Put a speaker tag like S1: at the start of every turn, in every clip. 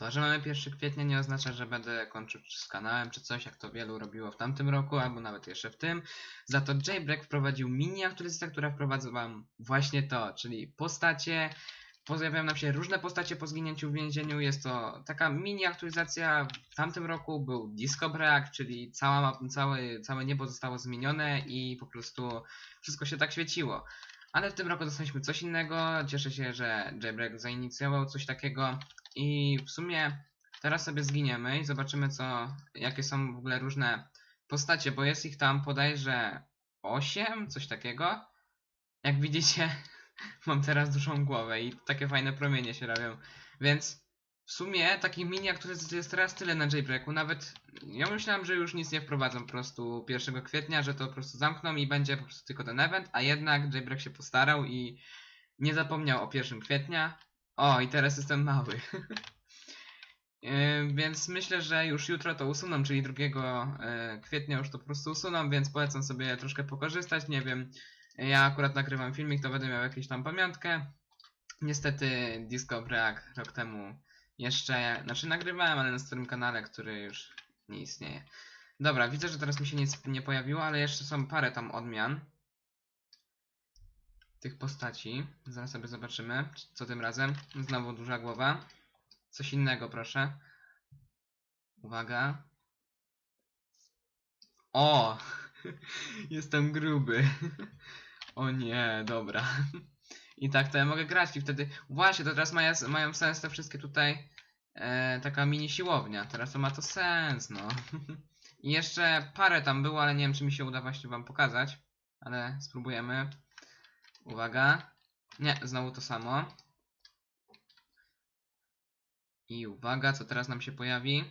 S1: To, że mamy 1 kwietnia nie oznacza, że będę kończył z kanałem czy coś, jak to wielu robiło w tamtym roku, albo nawet jeszcze w tym. Za to Jailbreak wprowadził mini aktualizację, która wprowadza wam właśnie to, czyli postacie. Pojawiają nam się różne postacie po zginięciu w więzieniu. Jest to taka mini aktualizacja. W tamtym roku był Disco Break, czyli cała, całe, całe niebo zostało zmienione i po prostu wszystko się tak świeciło. Ale w tym roku dostaliśmy coś innego. Cieszę się, że Jailbreak zainicjował coś takiego. I w sumie teraz sobie zginiemy i zobaczymy co, jakie są w ogóle różne postacie, bo jest ich tam bodajże 8, coś takiego. Jak widzicie, mam teraz dużą głowę i takie fajne promienie się robią. Więc w sumie taki mini aktualizacji jest teraz tyle na Jailbreaku. Nawet ja myślałem, że już nic nie wprowadzą po prostu 1 kwietnia, że to po prostu zamkną i będzie po prostu tylko ten event, a jednak Jailbreak się postarał i nie zapomniał o 1 kwietnia. O, i teraz jestem mały. Yy, więc myślę, że już jutro to usuną, czyli 2 yy, kwietnia już to po prostu usuną, więc polecam sobie troszkę pokorzystać. Nie wiem, ja akurat nagrywam filmik, to będę miał jakąś tam pamiątkę. Niestety Disco Break rok temu jeszcze, znaczy nagrywałem, ale na starym kanale, który już nie istnieje. Dobra, widzę, że teraz mi się nic nie pojawiło, ale jeszcze są parę tam odmian tych postaci. Zaraz sobie zobaczymy, co tym razem. Znowu duża głowa. Coś innego, proszę. Uwaga. O! Jestem gruby. O nie, dobra. I tak to ja mogę grać i wtedy... Właśnie, to teraz mają, mają sens te wszystkie tutaj... E, taka mini siłownia. Teraz to ma to sens, no. I jeszcze parę tam było, ale nie wiem, czy mi się uda właśnie wam pokazać. Ale spróbujemy. Uwaga. Nie, znowu to samo. I uwaga, co teraz nam się pojawi.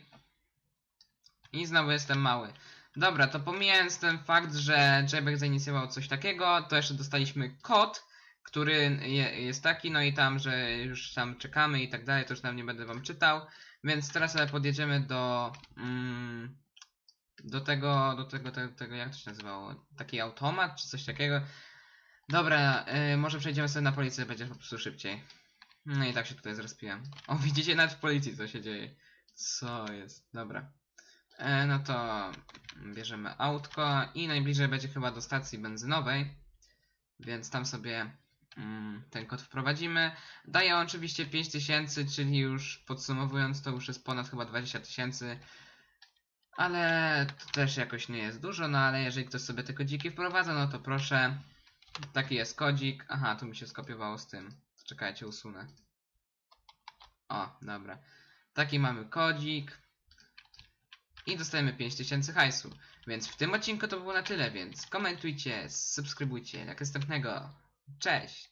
S1: I znowu jestem mały. Dobra, to pomijając ten fakt, że JBEG zainicjował coś takiego, to jeszcze dostaliśmy kod, który je, jest taki, no i tam, że już tam czekamy i tak dalej, to już tam nie będę wam czytał. Więc teraz podjedziemy do... Mm, do tego, do tego, tego, tego, jak to się nazywało? Taki automat, czy coś takiego. Dobra, y, może przejdziemy sobie na policję, będzie po prostu szybciej. No i tak się tutaj zrespiłem. O, widzicie nawet w policji co się dzieje. Co jest? Dobra. E, no to bierzemy autko i najbliżej będzie chyba do stacji benzynowej. Więc tam sobie mm, ten kod wprowadzimy. Daje oczywiście 5000, czyli już podsumowując to już jest ponad chyba 20 tysięcy. Ale to też jakoś nie jest dużo, no ale jeżeli ktoś sobie te kodziki wprowadza, no to proszę. Taki jest kodzik. Aha, tu mi się skopiowało z tym. Czekajcie, usunę. O, dobra. Taki mamy kodzik. I dostajemy 5000 hajsu. Więc w tym odcinku to było na tyle, więc komentujcie, subskrybujcie. Jak następnego. Cześć!